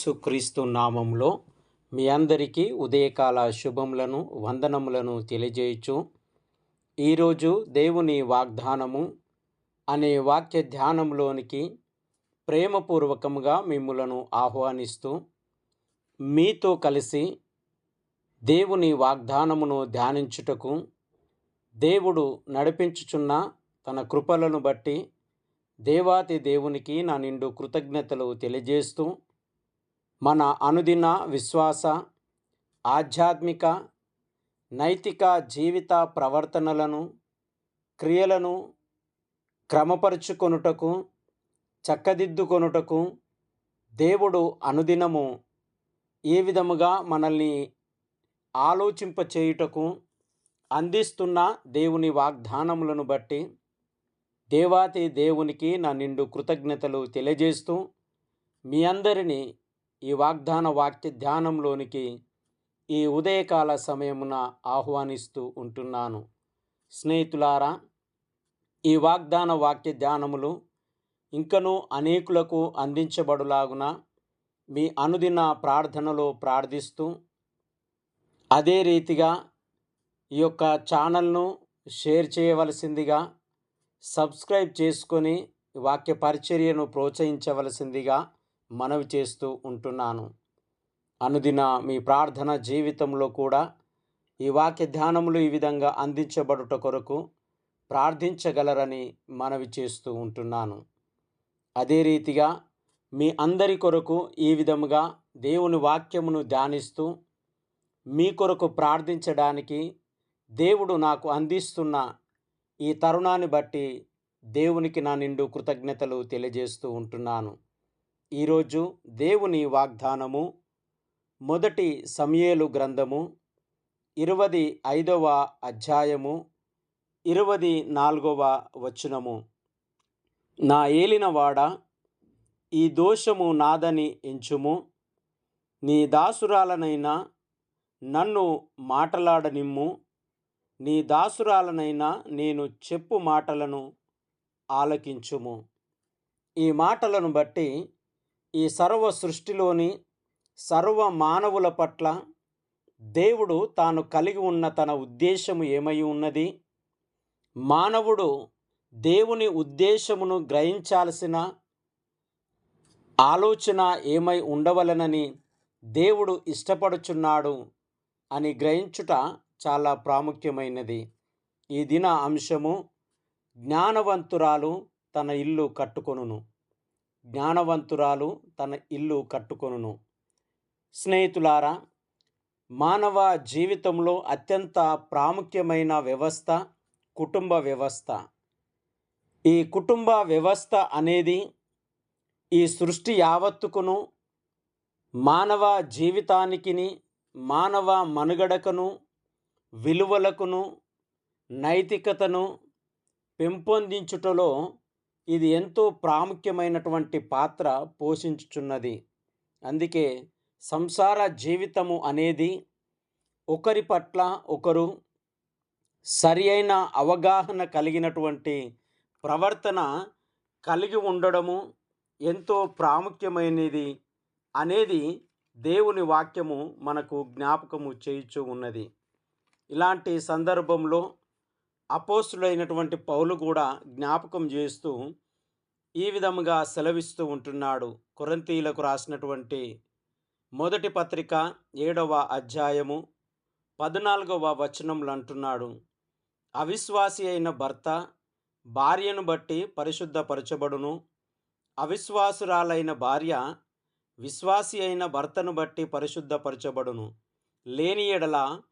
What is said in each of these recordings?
యేసుక్రీస్తు నామంలో మీ అందరికీ ఉదయకాల శుభములను వందనములను తెలియజేయచ్చు ఈరోజు దేవుని వాగ్దానము అనే వాక్య ధ్యానంలోనికి ప్రేమపూర్వకముగా మిమ్మలను ఆహ్వానిస్తూ మీతో కలిసి దేవుని వాగ్దానమును ధ్యానించుటకు దేవుడు నడిపించుచున్న తన కృపలను బట్టి దేవాతి దేవునికి నా నిండు కృతజ్ఞతలు తెలియజేస్తూ మన అనుదిన విశ్వాస ఆధ్యాత్మిక నైతిక జీవిత ప్రవర్తనలను క్రియలను క్రమపరుచుకొనుటకు చక్కదిద్దుకొనుటకు దేవుడు అనుదినము ఏ విధముగా మనల్ని ఆలోచింపచేయుటకు అందిస్తున్న దేవుని వాగ్దానములను బట్టి దేవాతి దేవునికి నా నిండు కృతజ్ఞతలు తెలియజేస్తూ మీ అందరినీ ఈ వాగ్దాన వాక్య ధ్యానంలోనికి ఈ ఉదయకాల సమయమున ఆహ్వానిస్తూ ఉంటున్నాను. స్నేహితులారా ఈ వాగ్దాన వాక్య ధ్యానములు ఇంకనూ అనేకులకు అందించబడులాగున మీ అనుదిన ప్రార్థనలో ప్రార్థిస్తూ అదే రీతిగా ఈ యొక్క ఛానల్ను షేర్ చేయవలసిందిగా సబ్స్క్రైబ్ చేసుకొని వాక్య పరిచర్యను ప్రోత్సహించవలసిందిగా మనవి చేస్తూ ఉంటున్నాను. అనుదిన మీ ప్రార్థన జీవితంలో కూడా ఈ వాక్య ధ్యానములు ఈ విధంగా అందించబడుట కొరకు ప్రార్థించగలరని మనవి చేస్తూ ఉంటున్నాను. అదే రీతిగా మీ అందరి కొరకు ఈ విధముగా దేవుని వాక్యమును ధ్యానిస్తూ మీ కొరకు ప్రార్థించడానికి దేవుడు నాకు అందిస్తున్న ఈ తరుణాన్ని బట్టి దేవునికి నా నిండు కృతజ్ఞతలు తెలియజేస్తూ ఉంటున్నాను. ఈరోజు దేవుని వాగ్దానము మొదటి సమయేలు గ్రంథము ఇరవది ఐదవ అధ్యాయము ఇరవది నాలుగవ వచనము. నా ఏలినవాడ ఈ దోషము నాదని ఎంచుము. నీ దాసురాలనైనా నన్ను మాటలాడనిమ్ము. నీ దాసురాలనైనా నేను చెప్పు మాటలను ఆలకించుము. ఈ మాటలను బట్టి ఈ సర్వ సృష్టిలోని సర్వ మానవుల పట్ల దేవుడు తాను కలిగి ఉన్న తన ఉద్దేశము ఏమై ఉన్నది? మానవుడు దేవుని ఉద్దేశమును గ్రహించాల్సిన ఆలోచన ఏమై ఉండవలనని దేవుడు ఇష్టపడుచున్నాడు అని గ్రహించుట చాలా ప్రాముఖ్యమైనది. ఈ దిన అంశము జ్ఞానవంతురాలు తన ఇల్లు కట్టుకొనును. జ్ఞానవంతురాలు తన ఇల్లు కట్టుకొనును. స్నేహితులారా మానవ జీవితంలో అత్యంత ప్రాముఖ్యమైన వ్యవస్థ కుటుంబ వ్యవస్థ. ఈ కుటుంబ వ్యవస్థ అనేది ఈ సృష్టి యావత్తుకును మానవ జీవితానికిని మానవ మనుగడకను విలువలకును నైతికతను పెంపొందించుటలో ఇది ఎంతో ప్రాముఖ్యమైనటువంటి పాత్ర పోషించుచున్నది. అందుకే సంసార జీవితము అనేది ఒకరి పట్ల ఒకరు సరి అయిన అవగాహన కలిగినటువంటి ప్రవర్తన కలిగి ఉండడము ఎంతో ప్రాముఖ్యమైనది అనేది దేవుని వాక్యము మనకు జ్ఞాపకము చేయుచూ ఉన్నది. ఇలాంటి సందర్భంలో అపోస్తుడైనటువంటి పౌలు కూడా జ్ఞాపకం చేస్తూ ఈ విధముగా సెలవిస్తూ ఉంటున్నాడు. కొరంతీలకు రాసినటువంటి మొదటి పత్రిక ఏడవ అధ్యాయము పద్నాలుగవ వచనంలో అంటున్నాడు. అవిశ్వాసి అయిన భర్త భార్యను బట్టి పరిశుద్ధపరచబడును. అవిశ్వాసురాలైన భార్య విశ్వాసి అయిన భర్తను బట్టి పరిశుద్ధపరచబడును. లేని ఎడల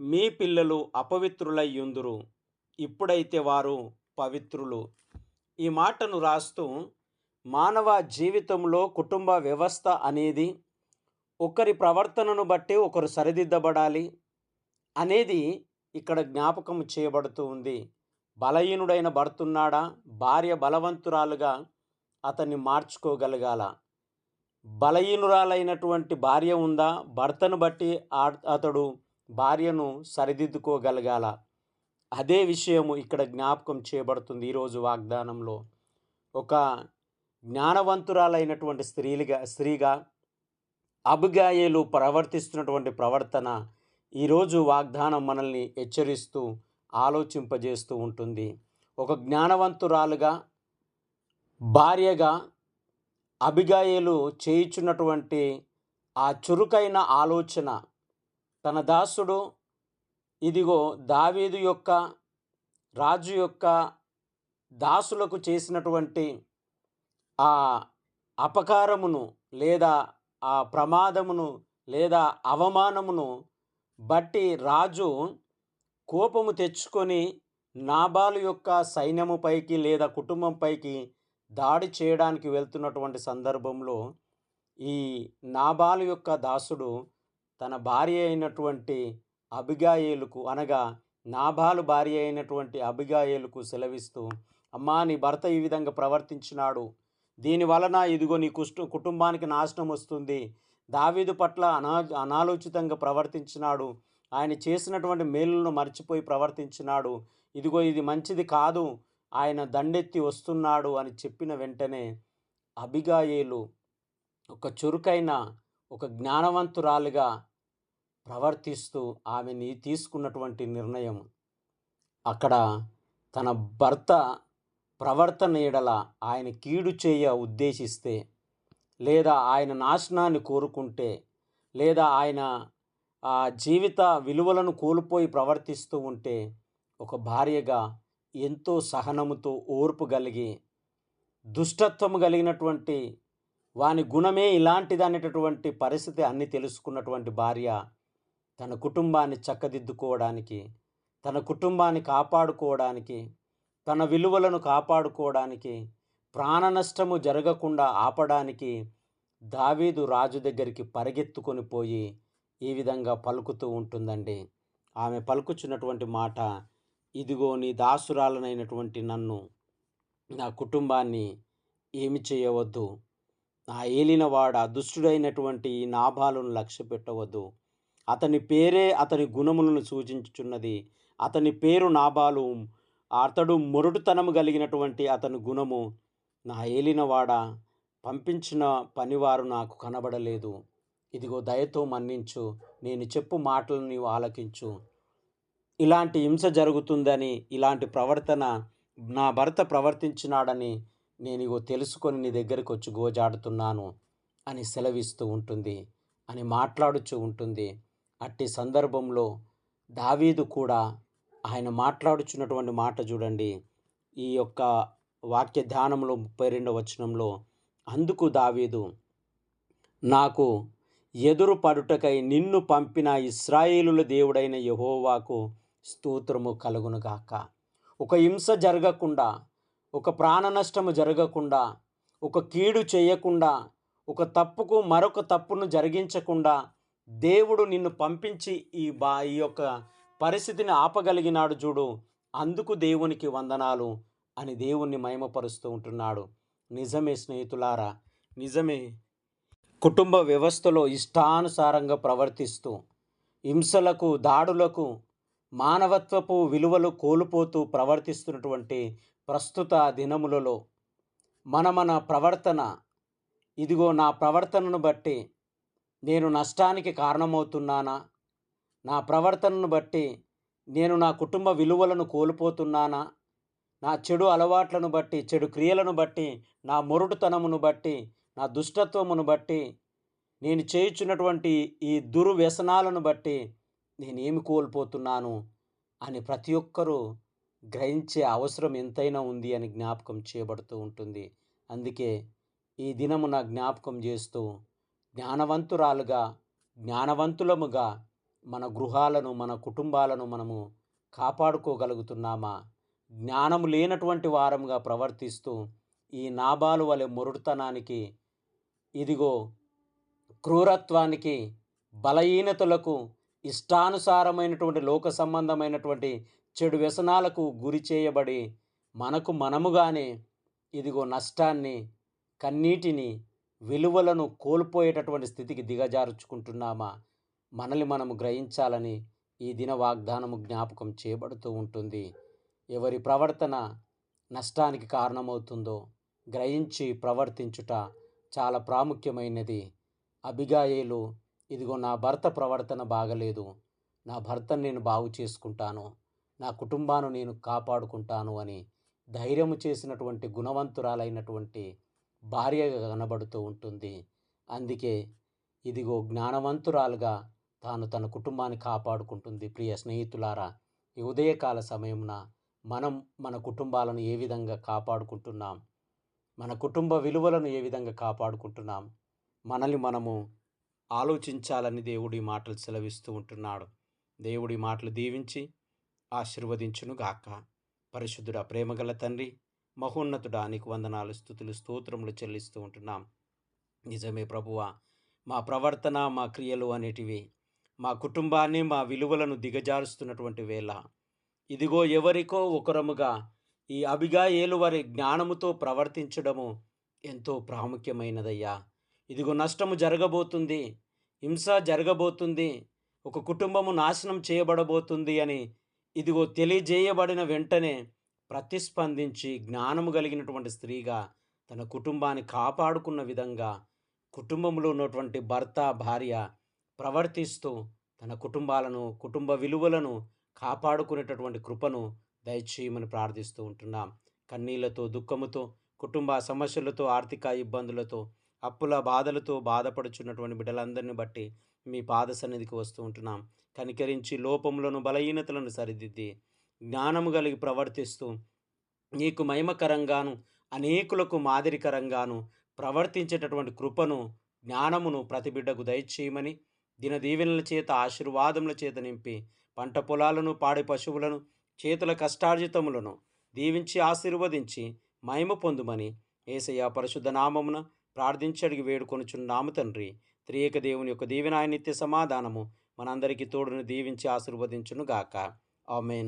మీ పిల్లలు అపవిత్రులయ్యుందురు ఇప్పుడైతే వారు పవిత్రులు. ఈ మాటను రాస్తూ మానవ జీవితంలో కుటుంబ వ్యవస్థ అనేది ఒకరి ప్రవర్తనను బట్టి ఒకరు సరిదిద్దబడాలి అనేది ఇక్కడ జ్ఞాపకం చేయబడుతూ ఉంది. బలహీనుడైన భర్తున్నాడా? భార్య బలవంతురాలుగా అతన్ని మార్చుకోగలగాల? బలహీనురాలైనటువంటి భార్య ఉందా? భర్తను బట్టి అతడు భార్యను సరిదిద్దుకోగలగాల? అదే విషయము ఇక్కడ జ్ఞాపకం చేయబడుతుంది ఈరోజు వాగ్దానంలో. ఒక జ్ఞానవంతురాలైనటువంటి స్త్రీలుగా స్త్రీగా అబిగాయేలు ప్రవర్తిస్తున్నటువంటి ప్రవర్తన ఈరోజు వాగ్దానం మనల్ని హెచ్చరిస్తూ ఆలోచింపజేస్తూ ఉంటుంది. ఒక జ్ఞానవంతురాలుగా భార్యగా అబిగాయేలు చేయించున్నటువంటి ఆ చురుకైన ఆలోచన తన దాసుడు ఇదిగో దావీదు యొక్క రాజు యొక్క దాసులకు చేసినటువంటి ఆ అపకారమును లేదా ఆ ప్రమాదమును లేదా అవమానమును బట్టి రాజు కోపము తెచ్చుకొని నాబాలు యొక్క సైన్యముపైకి లేదా కుటుంబంపైకి దాడి చేయడానికి వెళ్తున్నటువంటి సందర్భంలో ఈ నాబాలు యొక్క దాసుడు తన భార్య అయినటువంటి అబిగాయేలుకు అనగా నాభాలు భార్య అయినటువంటి అబిగాయేలుకు సెలవిస్తూ అమ్మా నీ భర్త ఈ విధంగా ప్రవర్తించినాడు. దీని వలన ఇదిగో నీ కుష్టు కుటుంబానికి నాశనం వస్తుంది. దావీదు పట్ల అనా అనాలోచితంగా ప్రవర్తించినాడు. ఆయన చేసినటువంటి మేలులను మర్చిపోయి ప్రవర్తించినాడు. ఇదిగో ఇది మంచిది కాదు. ఆయన దండెత్తి వస్తున్నాడు అని చెప్పిన వెంటనే అబిగాయేలు ఒక చురుకైన ఒక జ్ఞానవంతురాలుగా ప్రవర్తిస్తూ ఆమెని తీసుకున్నటువంటి నిర్ణయం. అక్కడ తన భర్త ప్రవర్తన ఎడల ఆయన కీడు చేయ ఉద్దేశిస్తే లేదా ఆయన నాశనాన్ని కోరుకుంటే లేదా ఆయన ఆ జీవిత విలువలను కోల్పోయి ప్రవర్తిస్తూ ఉంటే ఒక భార్యగా ఎంతో సహనముతో ఓర్పు కలిగి దుష్టత్వము కలిగినటువంటి వాని గుణమే ఇలాంటిది అనేటటువంటి పరిస్థితి అన్ని తెలుసుకున్నటువంటి భార్య తన కుటుంబాన్ని చక్కదిద్దుకోవడానికి తన కుటుంబాన్ని కాపాడుకోవడానికి తన విలువలను కాపాడుకోవడానికి ప్రాణ నష్టము జరగకుండా ఆపడానికి దావీదు రాజు దగ్గరికి పరిగెత్తుకొని పోయి ఈ విధంగా పలుకుతూ ఉంటుందండి. ఆమె పలుకుచున్నటువంటి మాట ఇదిగో నీ దాసురాలనైనటువంటి నన్ను నా కుటుంబాన్ని ఏమి చేయవద్దు. నా ఏలినవాడ దుష్టుడైనటువంటి ఈ నాభాలను లక్ష్య పెట్టవద్దు అతని పేరే అతని గుణములను సూచించుచున్నది. అతని పేరు నాబాలు. అతడు మొరటుతనము కలిగినటువంటి అతని గుణము నా ఏలినవాడ. పంపించిన పనివారు నాకు కనబడలేదు. ఇదిగో దయతో మన్నించు. నేను చెప్పు మాటలను నీవు ఆలకించు. ఇలాంటి హింస జరుగుతుందని ఇలాంటి ప్రవర్తన నా భర్త ప్రవర్తించినాడని నేను ఇగో తెలుసుకొని నీ దగ్గరికి వచ్చి గోజాడుతున్నాను అని సెలవిస్తూ ఉంటుంది అని మాట్లాడుచూ ఉంటుంది. అట్టి సందర్భంలో దావీదు కూడా ఆయన మాట్లాడుచున్నటువంటి మాట చూడండి. ఈ యొక్క వాక్య ధ్యానంలో ముప్పై రెండవ వచనంలో అందుకు దావీదు నాకు ఎదురు పడుటకై నిన్ను పంపిన ఇస్రాయేలుల దేవుడైన యహోవాకు స్తోత్రము కలుగునుగాక ఒక హింస జరగకుండా ఒక ప్రాణ నష్టము జరగకుండా ఒక కీడు చేయకుండా ఒక తప్పుకు మరొక తప్పును జరిగించకుండా దేవుడు నిన్ను పంపించి ఈ బా ఈ యొక్క పరిస్థితిని ఆపగలిగినాడు చూడు. అందుకు దేవునికి వందనాలు అని దేవుణ్ణి మయమపరుస్తూ ఉంటున్నాడు. నిజమే స్నేహితులారా నిజమే. కుటుంబ వ్యవస్థలో ఇష్టానుసారంగా ప్రవర్తిస్తూ హింసలకు దాడులకు మానవత్వపు విలువలు కోల్పోతూ ప్రవర్తిస్తున్నటువంటి ప్రస్తుత దినములలో మన మన ప్రవర్తన ఇదిగో నా ప్రవర్తనను బట్టి నేను నష్టానికి కారణమవుతున్నానా? నా ప్రవర్తనను బట్టి నేను నా కుటుంబ విలువలను కోల్పోతున్నానా? నా చెడు అలవాట్లను బట్టి చెడు క్రియలను బట్టి నా మొరుటుతనమును బట్టి నా దుష్టత్వమును బట్టి నేను చేయుచున్నటువంటి ఈ దుర్వ్యసనాలను బట్టి నేనేమి కోల్పోతున్నాను అని ప్రతి ఒక్కరూ గ్రహించే అవసరం ఎంతైనా ఉంది అని జ్ఞాపకం చేయబడుతూ ఉంటుంది. అందుకే ఈ దినమున జ్ఞాపకం చేస్తూ జ్ఞానవంతురాలుగా జ్ఞానవంతులముగా మన గృహాలను మన కుటుంబాలను మనము కాపాడుకోగలుగుతున్నామా? జ్ఞానము లేనటువంటి వారముగా ప్రవర్తిస్తూ ఈ నాబాలు వలె మొరుడుతనానికి ఇదిగో క్రూరత్వానికి బలహీనతలకు ఇష్టానుసారమైనటువంటి లోక సంబంధమైనటువంటి చెడు వ్యసనాలకు గురి చేయబడి మనకు మనముగానే ఇదిగో నష్టాన్ని కన్నీటిని విలువలను కోల్పోయేటటువంటి స్థితికి దిగజార్చుకుంటున్నామా? మనల్ని మనము గ్రహించాలని ఈ దిన వాగ్దానము జ్ఞాపకం చేయబడుతూ ఉంటుంది. ఎవరి ప్రవర్తన నష్టానికి కారణమవుతుందో గ్రహించి ప్రవర్తించుట చాలా ప్రాముఖ్యమైనది. అబిగాయేలు ఇదిగో నా భర్త ప్రవర్తన బాగలేదు. నా భర్తను నేను బాగు చేసుకుంటాను. నా కుటుంబాన్ని నేను కాపాడుకుంటాను అని ధైర్యము చేసినటువంటి గుణవంతురాలైనటువంటి భార్యగా కనబడుతూ ఉంటుంది. అందుకే ఇదిగో జ్ఞానవంతురాలుగా తాను తన కుటుంబాన్ని కాపాడుకుంటుంది. ప్రియ స్నేహితులారా ఈ ఉదయకాల సమయమున మనం మన కుటుంబాలను ఏ విధంగా కాపాడుకుంటున్నాం? మన కుటుంబ విలువలను ఏ విధంగా కాపాడుకుంటున్నాం? మనల్ని మనము ఆలోచించాలని దేవుడి మాటలు సెలవిస్తూ ఉంటున్నాడు. దేవుడి మాటలు దీవించి ఆశీర్వదించును గాక పరిశుద్ధుడ ప్రేమగల తండ్రి మహోన్నతుడానికి వందనాలు స్థుతులు స్తోత్రములు చెల్లిస్తూ ఉంటున్నాం. నిజమే ప్రభువా మా ప్రవర్తన మా క్రియలు అనేటివి మా కుటుంబాన్ని మా విలువలను దిగజారుస్తున్నటువంటి వేళ. ఇదిగో ఎవరికో ఒకరముగా ఈ అభిగాయేలు వారి జ్ఞానముతో ప్రవర్తించడము ఎంతో ప్రాముఖ్యమైనదయ్యా. ఇదిగో నష్టము జరగబోతుంది హింస జరగబోతుంది ఒక కుటుంబము నాశనం చేయబడబోతుంది అని ఇదిగో తెలియజేయబడిన వెంటనే ప్రతిస్పందించి జ్ఞానము కలిగినటువంటి స్త్రీగా తన కుటుంబాన్ని కాపాడుకున్న విధంగా కుటుంబంలో ఉన్నటువంటి భర్త భార్య ప్రవర్తిస్తూ తన కుటుంబాలను కుటుంబ విలువలను కాపాడుకునేటటువంటి కృపను దయచేయమని ప్రార్థిస్తూ ఉంటున్నాం. కన్నీళ్ళతో దుఃఖముతో కుటుంబ సమస్యలతో ఆర్థిక ఇబ్బందులతో అప్పుల బాధలతో బాధపడుచున్నటువంటి బిడ్డలందరిని బట్టి మీ పాద సన్నిధికి వస్తూ ఉంటున్నాం. కనికరించి లోపములను బలహీనతలను సరిదిద్ది జ్ఞానము కలిగి ప్రవర్తిస్తూ నీకు మహిమకరంగాను అనేకులకు మాదిరికరంగాను ప్రవర్తించేటటువంటి కృపను జ్ఞానమును ప్రతి బిడ్డకు దయచేయమని దిన దీవెనల చేత ఆశీర్వాదముల చేత నింపి పంట పొలాలను పాడి పశువులను చేతుల కష్టార్జితములను దీవించి ఆశీర్వదించి మహిమ పొందుమని ఏసయ్య పరిశుద్ధ నామమున ప్రార్థించి అడిగి వేడుకొనుచున్నాము తండ్రి త్రియేక దేవుని యొక్క దీవెనాయ నిత్య సమాధానము మనందరికీ తోడును దీవించి ఆశీర్వదించును గాక ఆమెన్.